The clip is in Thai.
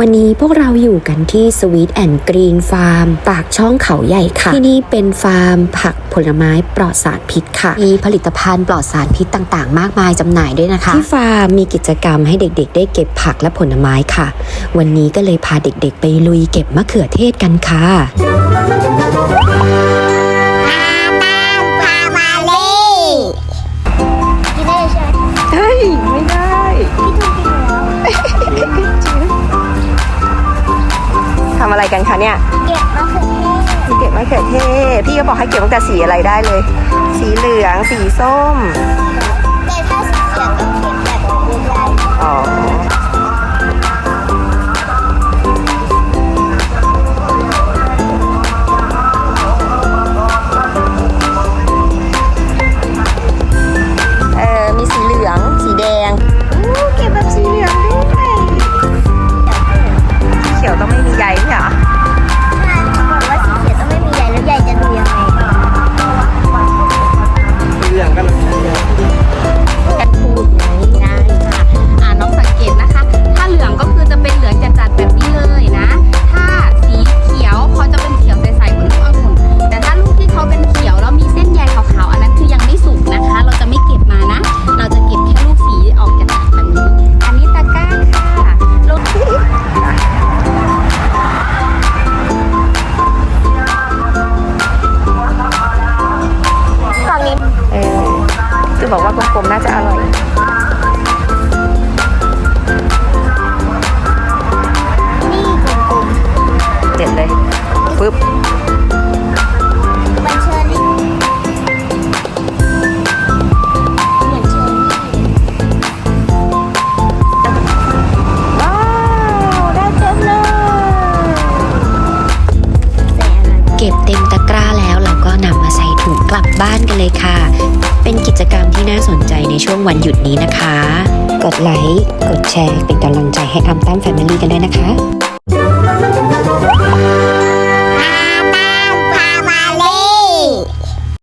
วันนี้พวกเราอยู่กันที่สวีทแอนด์กรีนฟาร์มปากช่องเขาใหญ่ค่ะ ที่นี่เป็นฟาร์มผักผลไม้ปลอดสารพิษค่ะ มีผลิตภัณฑ์ปลอดสารพิษต่างๆ มากมายจำหน่ายด้วยนะคะ ที่ฟาร์มมีกิจกรรมให้เด็กๆ ได้เก็บผักและผลไม้ค่ะ วันนี้ก็เลยพาเด็กๆ ไปลุยเก็บมะเขือเทศกันค่ะ ทำอะไรกันคะเนี่ยเก็บมะเขือเทศเก็บมะเขือเทศพี่ก็บอกให้เก็บตั้งแต่สีอะไรได้เลย สีเหลืองสีส้ม บอกว่ากลมๆน่าจะอร่อยนี่กลมเด็ดเลยปึ๊บๆมันเชอร์รี่เหมือนเชอร์รี่ว้าวได้เต็มเลยแต่อะไรเก็บเต็มตะกร้าแล้วเราก็นำมาใส่ถุงกลับบ้านกันเลยค่ะ เป็นกิจ ช่วงวันหยุดนี้นะคะ กดไลค์ กดแชร์ เป็นกำลังใจให้อัมตั้มแฟมิลี่กันด้วยนะคะ